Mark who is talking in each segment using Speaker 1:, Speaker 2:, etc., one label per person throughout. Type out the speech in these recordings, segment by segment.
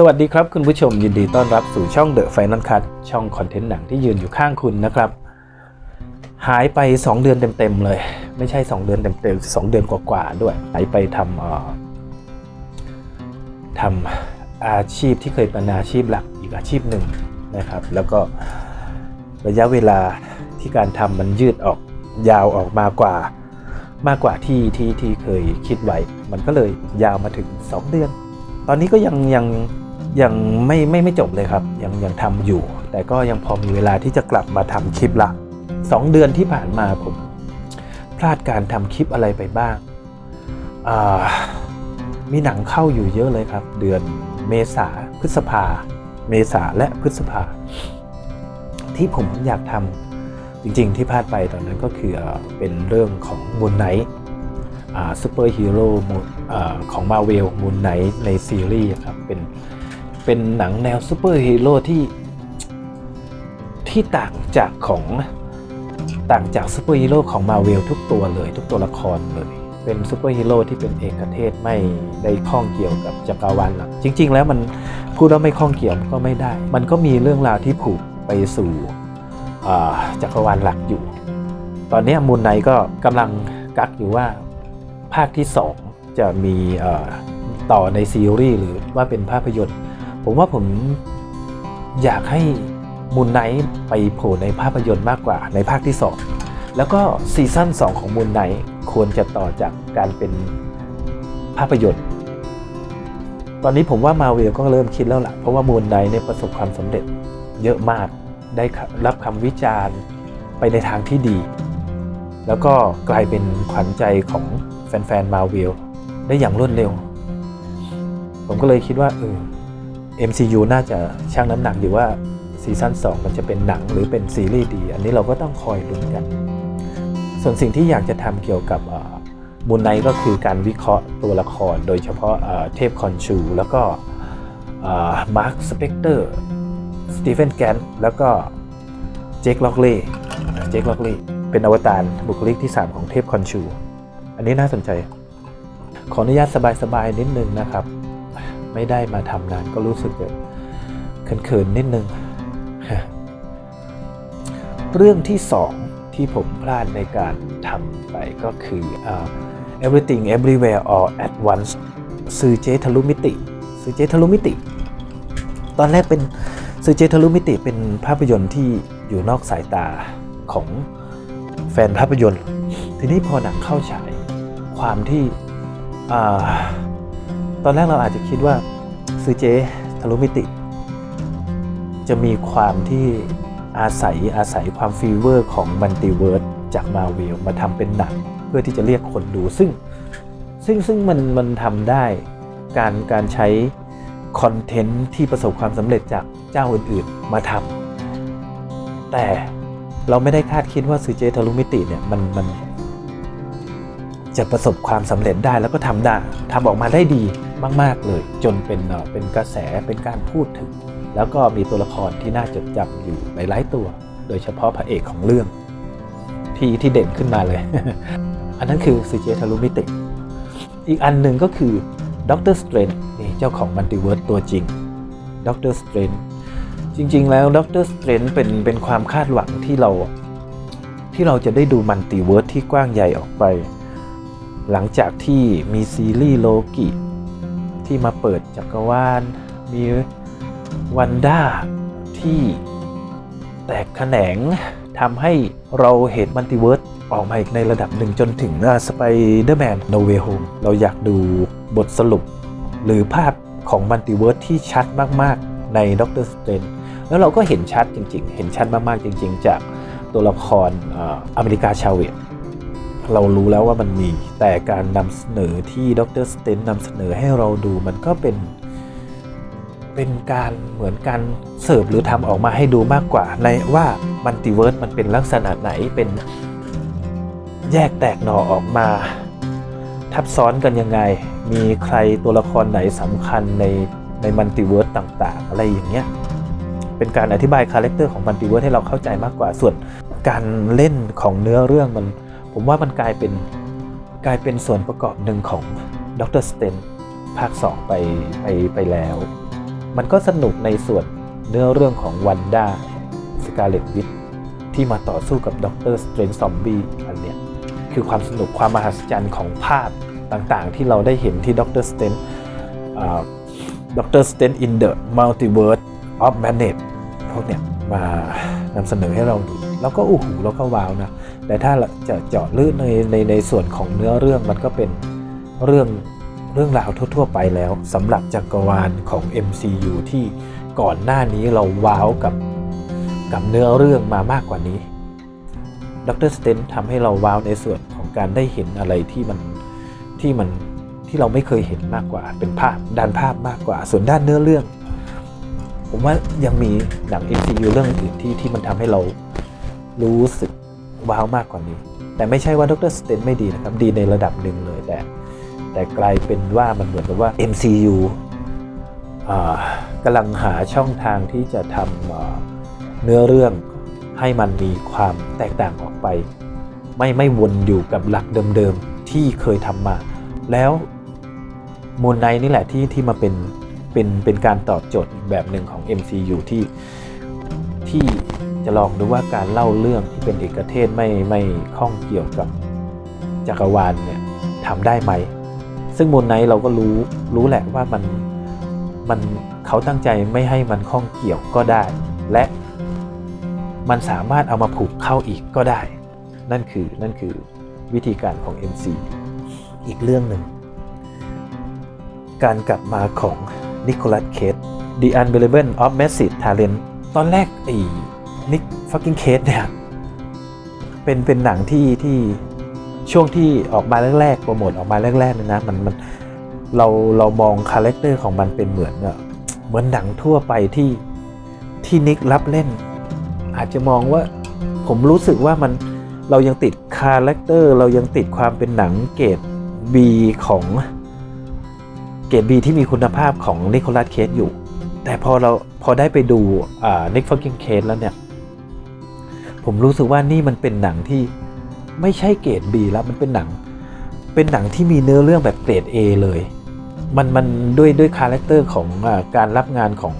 Speaker 1: สวัสดีครับคุณผู้ชมยินดีต้อนรับสู่ช่อง The Final Cut ช่องคอนเทนต์หนังที่ยืนอยู่ข้างคุณนะครับ หายไป 2 เดือนเต็ม ๆ เลย ไม่ใช่ 2 เดือนเต็มๆ2เดือนกว่าๆด้วย หายไปทำเอ่อทำอาชีพที่เคยเป็นอาชีพหลักอีกอาชีพหนึ่งนะครับ แล้วก็ระยะเวลาที่การทำมันยืดออกยาวออกมากว่ามากกว่าที่ที่ที่เคยคิดไว้ มันก็เลยยาวมาถึง 2 เดือน ตอนนี้ก็ยังยัง ยังไม่ไม่ไม่จบเลยครับ ยังยังทำอยู่ แต่ก็ยังพอมีเวลาที่จะกลับมาทำคลิปละสองเดือนที่ผ่านมาผมพลาดการทำคลิปอะไรไปบ้างามีหนังเข้าอยู่เยอะเลยครับ เดือนเมษาพฤษภา เมษาและพฤษภา ที่ผมอยากทำจริงๆที่พลาดไปตอนนั้นก็คือเอ่อเป็นเรื่องของมูนไนท์ซูเปอร์ฮีโร่ของมาเวลมูนไนท์ในซีรีส์ครับ เป็น เป็นหนังแนวซูเปอร์ฮีโร่ที่ ที่ต่างจากของต่างจากซูเปอร์ฮีโร่ของมาเวลทุกตัวเลย ทุกตัวละครเลย เป็นซูเปอร์ฮีโร่ที่เป็นเอกเทศไม่ได้ข้องเกี่ยวกับจักรวาลหลักจริง ๆ แล้วมันพูดว่าไม่ข้องเกี่ยวก็ไม่ได้ มันก็มีเรื่องราวที่ผูกไปสู่จักรวาลหลักอยู่ ตอนนี้มูนไนก็กำลังกักอยู่ว่าภาคที่ 2 จะมีต่อในซีรีส์หรือว่าเป็นภาพยนตร์ ผมว่าผมอยากให้มูนไนไปโผล่ในภาพยนตร์มากกว่าในภาคที่ 2 แล้วก็ซีซั่น2 ของมูนไนควรจะต่อจากการเป็นภาพยนตร์ ตอนนี้ผมว่ามาเวลก็เริ่มคิดแล้วล่ะ เพราะว่ามูนไนเนี่ยประสบความสำเร็จเยอะมากได้รับคำวิจารณ์ไปในทางที่ดี แล้วก็กลายเป็นขวัญใจของแฟนๆมาเวลได้อย่างรวดเร็ว ผมก็เลยคิดว่าเออ MCU น่าจะชั่งน้ำหนักอยู่ว่าซีซั่น2 มันจะเป็นหนังหรือเป็นซีรีส์ดี อันนี้เราก็ต้องคอยลุ้นกัน ส่วนสิ่งที่อยากจะทำเกี่ยวกับมูนไนก็คือการวิเคราะห์ตัวละคร โดยเฉพาะเอ่อเทพคอนชู แล้วก็มาร์คสเปกเตอร์สตีเฟนแกนแล้วก็เจคล็อกเล่เจคล็อกเล่เป็นอวตารบุคลิกที่ 3 ของเทพคอนชู อันนี้น่าสนใจ ขออนุญาตสบายๆนิดนึงนะครับ ไม่ได้มาทำนานก็รู้สึกแบบเขินๆนิดนึง เรื่องที่สองที่ผมพลาดในการทำไปก็คืออ่า Everything Everywhere All at Once ซื้อเจทะลุมิติ ซื้อเจทะลุมิติ ตอนแรกเป็นซื้อเจทะลุมิติเป็นภาพยนตร์ที่อยู่นอกสายตาของแฟนภาพยนตร์ ทีนี้พอหนังเข้าฉาย ความที่ ตอนแรกเราอาจจะคิดว่าซื้อเจทะลุมิติ จะมีความที่อาศัยอาศัยความฟีเวอร์ของมัลติเวิร์สจากมาเวลมาทำเป็นหนัง เพื่อที่จะเรียกคนดูซึ่งซึ่งซึ่งมันมันทำได้การการใช้คอนเทนต์ที่ประสบความสำเร็จจากเจ้าอื่นๆมาทำแต่เราไม่ได้คาดคิดว่าซูเจทารุมิติเนี่ยมันมันจะประสบความสำเร็จได้แล้วก็ทำได้ทำออกมาได้ดี มาก ๆ เลย จนเป็นเป็นกระแสเป็นการพูดถึง แล้วก็มีตัวละครที่น่าจดจำอยู่หลายๆตัว โดยเฉพาะพระเอกของเรื่อง ที่ที่เด่นขึ้นมาเลย อันนั้นคือซีเจทารุมิติอีกอันหนึ่งก็คือด็อกเตอร์สเตรนนี่เจ้าของมัลติเวิร์สตัวจริงด็อกเตอร์สเตรนจริง ๆ แล้วด็อกเตอร์สเตรนเป็นเป็นความคาดหวังที่เราที่เราจะได้ดูมัลติเวิร์สที่กว้างใหญ่ออกไป หลังจากที่มีซีรีส์โลกิ ที่มาเปิดจักรวาล มีวันด้าที่แตกแขนงทำให้เราเห็นมัลติเวิร์สออกมาอีกในระดับหนึ่งจนถึงสไปเดอร์แมนโนเวโฮมเราอยากดูบทสรุป หรือภาพของมัลติเวิร์สที่ชัดมาก ๆ ในด็อกเตอร์สเตนแล้วเราก็เห็นชัดจริง ๆ เห็นชัดมาก ๆ จริง ๆ จากตัวละครอออเมริกาชาเวต เรารู้แล้วว่ามันมี แต่การนำเสนอที่ดรสเตนนำเสนอให้เราดูมันก็เป็น เป็นการเหมือนการเสิร์ฟหรือทำออกมาให้ดูมากกว่า ในว่ามัลติเวิร์สมันเป็นลักษณะไหนเป็นแยกแตกหน่อออกมา ทับซ้อนกันยังไง มีใครตัวละครไหนสำคัญในในมัลติเวิร์สต่างๆ อะไรอย่างเงี้ยเป็นการอธิบายคาแรคเตอร์ของมัลติเวิร์สให้เราเข้าใจมากกว่าส่วนการเล่นของเนื้อเรื่องมัน ผมว่ามันกลายเป็นกลายเป็นส่วนประกอบหนึ่งของด็อกเตอร์สเตนภาค 2 ไปไปไปแล้ว มันก็สนุกในส่วนเนื้อเรื่องของวันด้าสกาเลตวิทที่มาต่อสู้กับด็อกเตอร์สเตรนซอมบี้อันเนี้ยคือความสนุกความมหัศจรรย์ของภาพต่างๆ ที่เราได้เห็นที่ด็อกเตอร์สเตนด็อกเตอร์สเตนอินเดอะมัลติเวิร์สออฟแมนเนตพวกเนี้ยมานำเสนอให้เราดู แล้วก็อู้หูแล้วก็ว้าวนะ แต่ถ้าจะเจาะลึกในในในส่วนของเนื้อเรื่องมันก็เป็นเรื่องเรื่องราวทั่ว ๆ ไปแล้วสำหรับจักรวาลของ MCU ที่ก่อนหน้านี้เราว้าวกับกับเนื้อเรื่องมามากกว่านี้ดรสเตนทำให้เราว้าวในส่วนของการได้เห็นอะไรที่มันที่มันที่เราไม่เคยเห็นมากกว่า เป็นภาพด้านภาพมากกว่า ส่วนด้านเนื้อเรื่อง ผมว่ายังมีหนัง MCU เรื่องอื่นที่ที่มันทำให้เรารู้สึก ว้าวมากกว่านี้ แต่ไม่ใช่ว่าดรสเตนไม่ดีนะครับ ดีในระดับหนึ่งเลยแต่ แต่กลายเป็นว่ามันเหมือนกับว่า MCU อ่ากำลังหาช่องทางที่จะทำเนื้อเรื่องให้มันมีความแตกต่างออกไป ไม่ไม่วนอยู่กับหลักเดิมๆที่เคยทำมา แล้วมูนไนนี่แหละที่ที่มาเป็นเป็นเป็นการตอบโจทย์แบบหนึ่งของ MCU ที่ที่ จะลองดูว่าการเล่าเรื่องที่เป็นเอกเทศไม่ไม่ข้องเกี่ยวกับจักรวาลเนี่ยทำได้ไหม ซึ่งมูนไนเราก็รู้รู้แหละว่ามันมันเขาตั้งใจไม่ให้มันข้องเกี่ยวก็ได้ และมันสามารถเอามาผูกเข้าอีกก็ได้ นั่นคือนั่นคือวิธีการของ MC อีกเรื่องหนึ่ง การกลับมาของนิโคลัสเคส The Unbelievable of Massive Talent ตอนแรกไอ้ นิกฟักกิ้งเคสเนี่ยเป็นเป็นหนังที่ที่ช่วงที่ออกมาแรกๆโปรโมทออกมาแรกๆเนี่ยนะมันมันเราเรามองคาแรคเตอร์ของมันเป็นเหมือนเนเหมือนหนังทั่วไปที่ที่นิกรับเล่น อาจจะมองว่าผมรู้สึกว่ามันเรายังติดคาแรคเตอร์เรายังติดความเป็นหนังเกรด B ของเกรด B ที่มีคุณภาพของนิโคลัสเคสอยู่ แต่พอเราพอได้ไปดูนิกฟักกิ้งเคสแล้วเนี่ย ผมรู้สึกว่านี่มันเป็นหนังที่ไม่ใช่เกรด B แล้วมันเป็นหนัง เป็นหนังที่มีเนื้อเรื่องแบบเกรด A เลย มันมันด้วยด้วยคาแรคเตอร์ของอการรับงานของ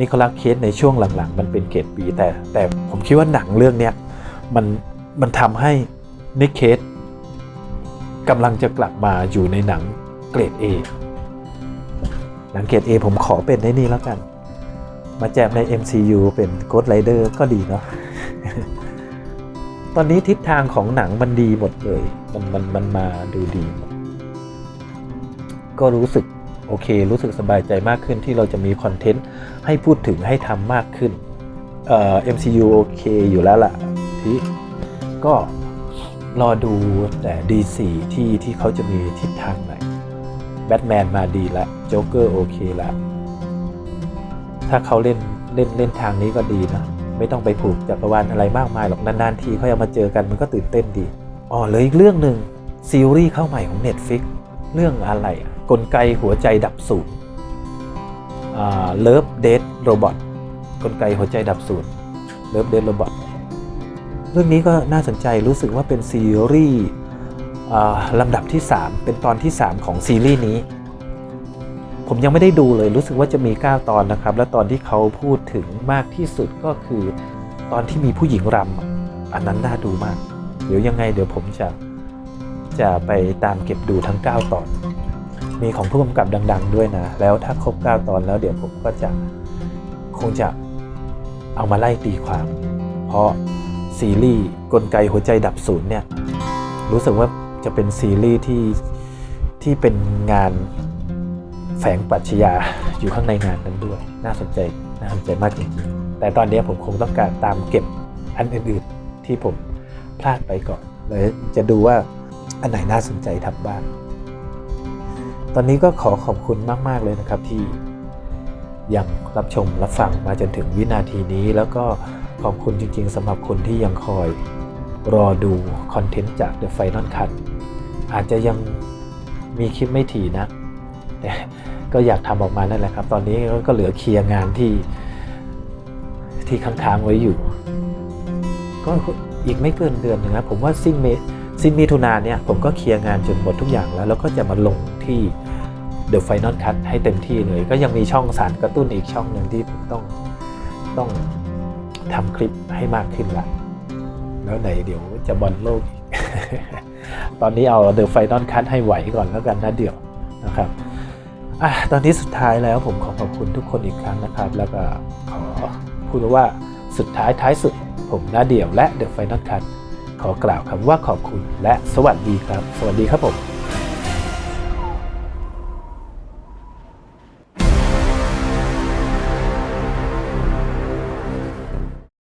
Speaker 1: นิโคลัสเคสในช่วงหลังๆ มันเป็นเกรด B แต่แต่ผมคิดว่าหนังเรื่องเนี้ยมันมันทำให้นิเคสกำลังจะกลับมาอยู่ในหนังเกรด A หนังเกรด A ผมขอเป็นในนี่แล้วกัน มาแจมใน MCU เป็น Ghost Rider ก็ดีเนาะ ตอนนี้ทิศทางของหนังมันดีหมดเลย มันมันมันมาดูดีหมดก็รู้สึกโอเค รู้สึกสบายใจมากขึ้นที่เราจะมีคอนเทนต์ให้พูดถึงให้ทำมากขึ้น เอ่อ MCU โอเคอยู่แล้วล่ะที่ก็รอดูแต่ DC ที่ที่เขาจะมีทิศทางไหนแบทแมนมาดีละโจ๊กเกอร์โอเคละถ้าเขาเล่นเล่นเล่นทางนี้ก็ดีนะ ไม่ต้องไปผูกจักรวาลอะไรมากมายหรอกนานๆทีเขาเอามาเจอกันมันก็ตื่นเต้นดีอ๋อเลยอีกเรื่องหนึ่งซีรีส์เข้าใหม่ของ Netflix เรื่องอะไรกลไกหัวใจดับสูญเลิฟเดทโรบอทกลไกหัวใจดับสูญเลิฟเดทโรบอทเรื่องนี้ก็น่าสนใจรู้สึกว่าเป็นซีรีส์ลำดับที่ 3 เป็นตอนที่ 3 ของซีรีส์นี้ ผมยังไม่ได้ดูเลยรู้สึกว่าจะมี 9 ตอนนะครับ และตอนที่เขาพูดถึงมากที่สุดก็คือตอนที่มีผู้หญิงรำอันนั้นน่าดูมาก เดี๋ยวยังไงเดี๋ยวผมจะจะไปตามเก็บดูทั้ง 9 ตอน มีของผู้กำกับดัง ๆ ด้วยนะ แล้วถ้าครบ 9 ตอนแล้วเดี๋ยวผมก็จะคงจะเอามาไล่ตีความ เพราะซีรีส์กลไกหัวใจดับศูนย์เนี่ยรู้สึกว่าจะเป็นซีรีส์ที่ที่เป็นงาน แฝงปรัชญาอยู่ข้างในงานนั้นด้วย น่าสนใจน่าสนใจมากจริงๆแต่ตอนนี้ผมคงต้องการตามเก็บอันอื่นๆที่ผมพลาดไปก่อนเลยจะดูว่าอันไหนน่าสนใจทำบ้าง ตอนนี้ก็ขอขอบคุณมาก ๆ เลยนะครับที่ยังรับชมรับฟังมาจนถึงวินาทีนี้ แล้วก็ขอบคุณจริง ๆสำหรับคนที่ยังคอยรอดูคอนเทนต์จาก The Final Cut อาจจะยังมีคลิปไม่ถี่นะแต่ ก็อยากทำออกมานั่นแหละครับ ตอนนี้ก็เหลือเคลียร์งานที่ที่ค้างๆไว้อยู่ ก็อีกไม่เกินเดือนนึงนะผมว่าสิ้นเมสิ้นมิถุนาเนี่ยผมก็เคลียร์งานจนหมดทุกอย่างแล้ว แล้วก็จะมาลงที่ The Final Cut ให้เต็มที่เลย ก็ยังมีช่องสารกระตุ้นอีกช่องหนึ่งที่ผมต้องต้องทำคลิปให้มากขึ้นละแล้วไหนเดี๋ยวจะบอลโลกอีก ตอนนี้เอา The Final Cut ให้ไหวก่อนแล้วกันนะเดี๋ยวนะครับ อะตอนนี้สุดท้ายแล้วผมขอขอบคุณทุกคนอีกครั้งนะครับ แล้วก็ขอพูดว่าสุดท้ายท้ายสุด ผมนาเดี่ยวและเดอะไฟนอลคัทขอกล่าวคำว่าขอบคุณและสวัสดีครับ สวัสดีครับผม